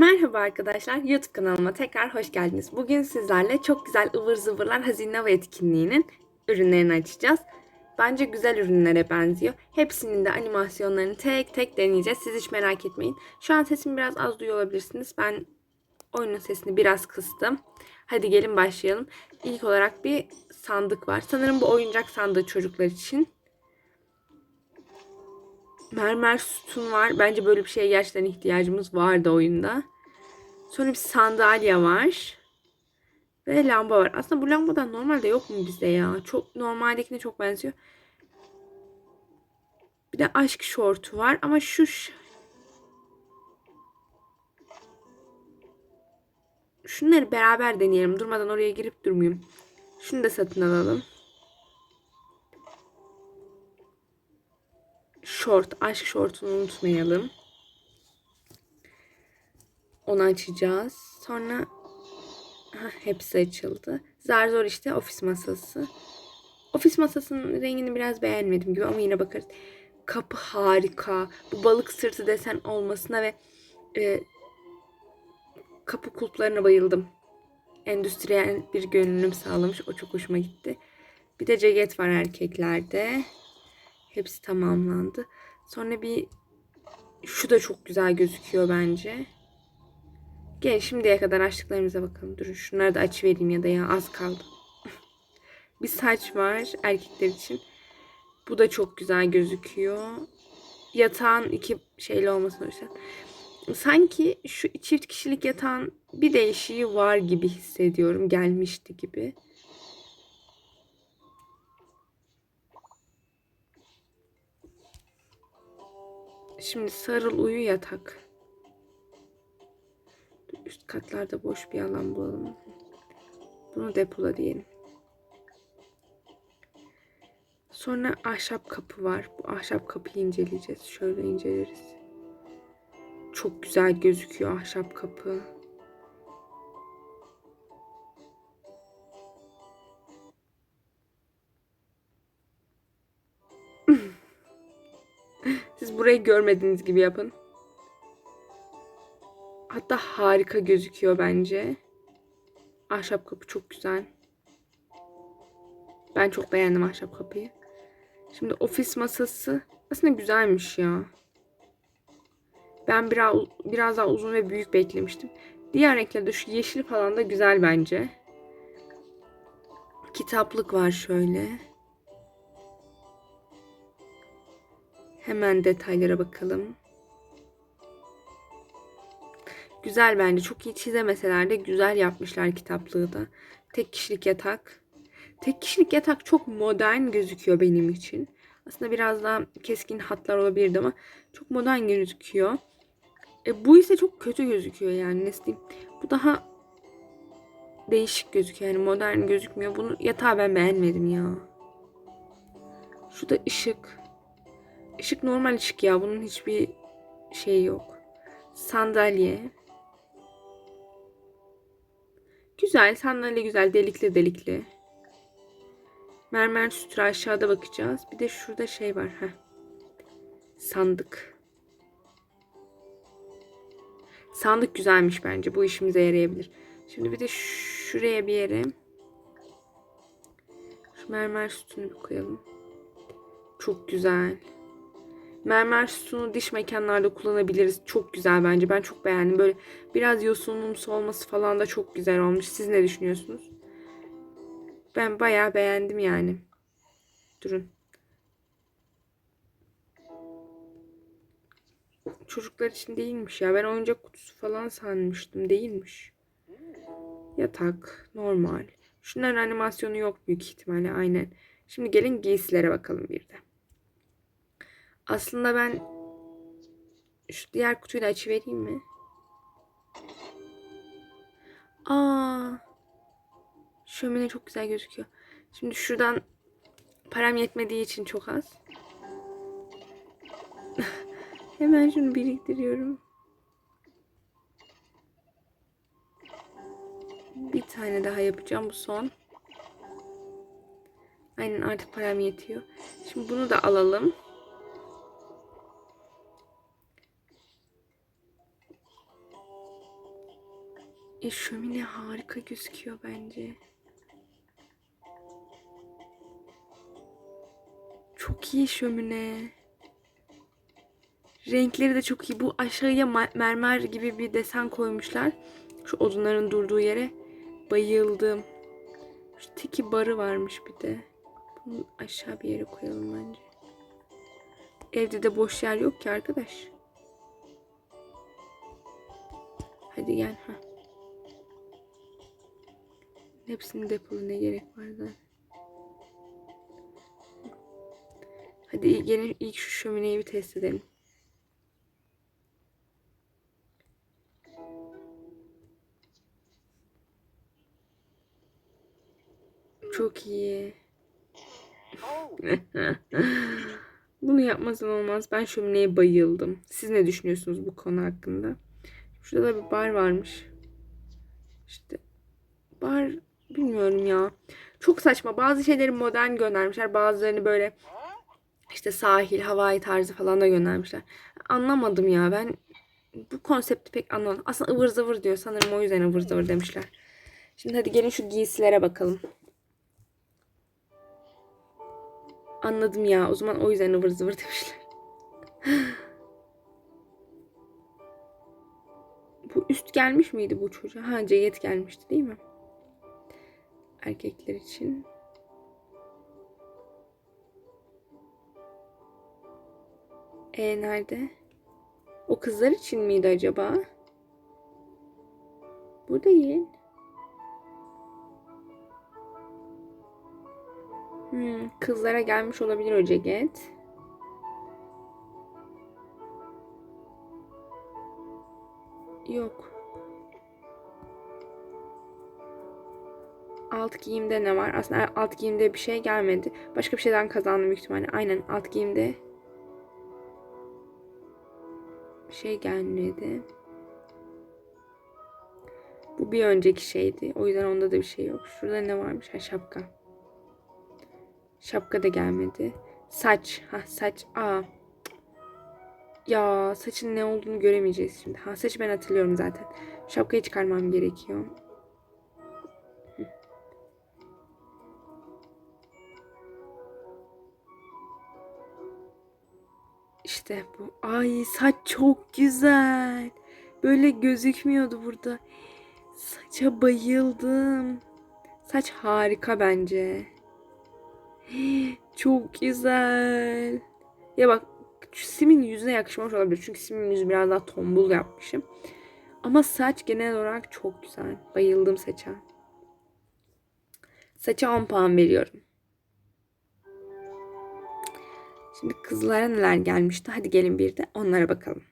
Merhaba arkadaşlar, YouTube kanalıma tekrar hoş geldiniz. Bugün sizlerle çok güzel ıvır zıvırlar Hazine etkinliğinin ürünlerini açacağız. Bence güzel ürünlere benziyor. Hepsinin de animasyonlarını tek tek deneyeceğiz. Siz hiç merak etmeyin. Şu an sesimi biraz az duyuyor olabilirsiniz. Ben oyunun sesini biraz kıstım. Hadi gelin başlayalım. İlk olarak bir sandık var. Sanırım bu oyuncak sandığı çocuklar için. Mermer sütun var. Bence böyle bir şeye gerçekten ihtiyacımız vardı oyunda. Sonra bir sandalye var. Ve lamba var. Aslında bu lambadan normalde yok mu bizde ya? Çok normaldekine çok benziyor. Bir de aşk şortu var ama şu Şunları beraber deneyelim. Durmadan oraya girip durmayayım. Şunu da satın alalım. Short, aşk şortunu unutmayalım. Onu açacağız. Sonra Hah, hepsi açıldı. Zar zor işte ofis masası. Ofis masasının rengini biraz beğenmedim gibi ama yine bakarız. Kapı harika. Bu balık sırtı desen olmasına ve e, kapı kulplarına bayıldım. Endüstriyel bir görünüm sağlamış. O çok hoşuma gitti. Bir de ceket var erkeklerde. Hepsi tamamlandı. Sonra bir şu da çok güzel gözüküyor bence. Gelin şimdiye kadar açtıklarımıza bakalım. Durun şunları da açıvereyim ya da ya az kaldı. bir saç var erkekler için. Bu da çok güzel gözüküyor. Yatağın iki şeyli olmasına rağmen. Sanki şu çift kişilik yatağın bir değişiği var gibi hissediyorum. Gelmişti gibi. Şimdi sarıl uyu yatak. Üst katlarda boş bir alan bulalım. Bunu depola diyelim. Sonra ahşap kapı var. Bu ahşap kapıyı inceleyeceğiz. Şöyle inceleriz. Çok güzel gözüküyor ahşap kapı. Burayı görmediğiniz gibi yapın. Hatta harika gözüküyor bence. Ahşap kapı çok güzel. Ben çok beğendim ahşap kapıyı. Şimdi ofis masası aslında güzelmiş ya. Ben biraz biraz daha uzun ve büyük beklemiştim. Diğer renklerde şu yeşil falan da güzel bence. Kitaplık var şöyle. Hemen detaylara bakalım. Güzel bence. Çok iyi çizemeseler de güzel yapmışlar kitaplığı da. Tek kişilik yatak. Tek kişilik yatak çok modern gözüküyor benim için. Aslında biraz daha keskin hatlar olabilirdi ama çok modern gözüküyor. E, bu ise çok kötü gözüküyor yani nasıl diyeyim. Bu daha değişik gözüküyor yani modern gözükmüyor. Bunu yatağı ben beğenmedim ya. Şu da ışık. Işık normal ışık ya. Bunun hiçbir şey yok. Sandalye. Güzel. Sandalye güzel. Delikli delikli. Mermer sütü aşağıda bakacağız. Bir de şurada şey var. Heh. Sandık. Sandık güzelmiş bence. Bu işimize yarayabilir. Şimdi bir de şuraya bir yere şu mermer sütünü bir koyalım. Çok güzel. Mermer sütunu diş mekanlarda kullanabiliriz. Çok güzel bence. Ben çok beğendim. Böyle biraz yosunumsu olması falan da çok güzel olmuş. Siz ne düşünüyorsunuz? Ben bayağı beğendim yani. Durun. Çocuklar için değilmiş ya. Ben oyuncak kutusu falan sanmıştım. Değilmiş. Yatak. Normal. Şunların animasyonu yok büyük ihtimalle. Aynen. Şimdi gelin giysilere bakalım bir de. Aslında ben şu diğer kutuyu da açıvereyim mi? Aa. Şömine çok güzel gözüküyor. Şimdi şuradan param yetmediği için çok az. Hemen şunu biriktiriyorum. Bir tane daha yapacağım bu son. Aynen artık param yetiyor. Şimdi bunu da alalım. E şömine harika gözüküyor bence. Çok iyi şömine. Renkleri de çok iyi. Bu aşağıya mermer gibi bir desen koymuşlar. Şu odunların durduğu yere bayıldım. Şu tiki barı varmış bir de. Bunu aşağı bir yere koyalım bence. Evde de boş yer yok ki arkadaş. Hadi gel. Ha. Hepsini depolu ne gerek var zaten. Hadi gelin ilk şu şömineyi bir test edelim. Çok iyi. Bunu yapmasan olmaz. Ben şömineye bayıldım. Siz ne düşünüyorsunuz bu konu hakkında? Şurada da bir bar varmış. İşte bar bilmiyorum ya. Çok saçma. Bazı şeyleri modern göndermişler. Bazılarını böyle işte sahil, havai tarzı falan da göndermişler. Anlamadım ya. Ben bu konsepti pek anlamadım. Aslında ıvır zıvır diyor. Sanırım o yüzden ıvır zıvır demişler. Şimdi hadi gelin şu giysilere bakalım. Anladım ya. O zaman o yüzden ıvır zıvır demişler. bu üst gelmiş miydi bu çocuğa? Ha ceket gelmişti değil mi? Erkekler için. E nerede? O kızlar için miydi acaba? Bu değil. Hmm, kızlara gelmiş olabilir o ceket. Yok. Alt giyimde ne var? Aslında alt giyimde bir şey gelmedi. Başka bir şeyden kazandım büyük ihtimalle. Aynen alt giyimde bir şey gelmedi. Bu bir önceki şeydi. O yüzden onda da bir şey yok. Şurada ne varmış? Ha şapka. Şapka da gelmedi. Saç. Ha saç. Aa. Ya saçın ne olduğunu göremeyeceğiz şimdi. Ha saçı ben hatırlıyorum zaten. Şapkayı çıkarmam gerekiyor. İşte bu. Ay saç çok güzel. Böyle gözükmüyordu burada. Saça bayıldım. Saç harika bence. Çok güzel. Ya bak Sim'in yüzüne yakışmamış olabilir. Çünkü Sim'in yüzü biraz daha tombul yapmışım. Ama saç genel olarak çok güzel. Bayıldım saça. Saça 10 puan veriyorum. Şimdi kızlara neler gelmişti? Hadi gelin bir de onlara bakalım.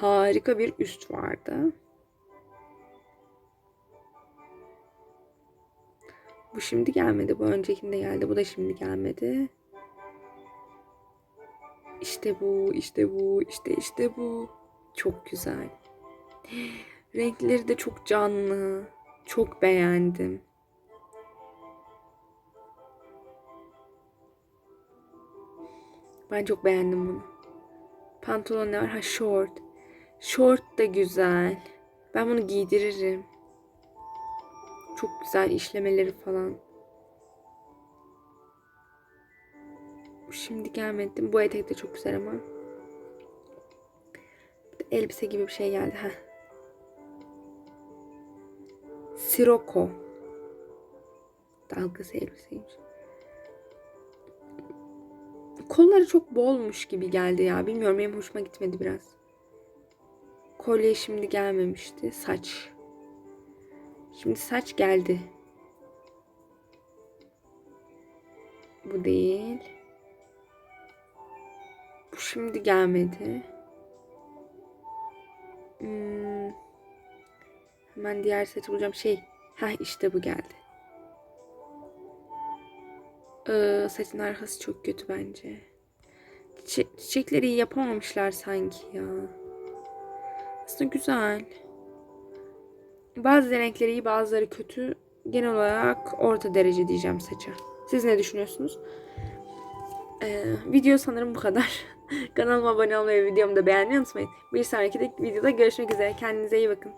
Harika bir üst vardı. Bu şimdi gelmedi. Bu öncekinde geldi. Bu da şimdi gelmedi. İşte bu, işte bu, işte işte bu. Çok güzel. Renkleri de çok canlı. Çok beğendim. Ben çok beğendim bunu. Pantolon ne var? Ha short. Short da güzel. Ben bunu giydiririm. Çok güzel işlemeleri falan. Şimdi gelmedi. Bu etek de çok güzel ama. Elbise gibi bir şey geldi. Heh. Siroko. Dalgası elbiseymiş. Kolları çok bolmuş gibi geldi ya. Bilmiyorum benim hoşuma gitmedi biraz. Kolye şimdi gelmemişti. Saç. Şimdi saç geldi. Bu değil. Bu şimdi gelmedi. Hmm. Hemen diğer saçı bulacağım. Şey. Ha işte bu geldi. Ee, saçın arkası çok kötü bence. Çi- çiçekleri yapamamışlar sanki ya. Aslında güzel. Bazı renkleri iyi bazıları kötü. Genel olarak orta derece diyeceğim saça. Siz ne düşünüyorsunuz? Ee, video sanırım bu kadar. Kanalıma abone olmayı, videomu da beğenmeyi unutmayın. Bir sonraki de videoda görüşmek üzere. Kendinize iyi bakın.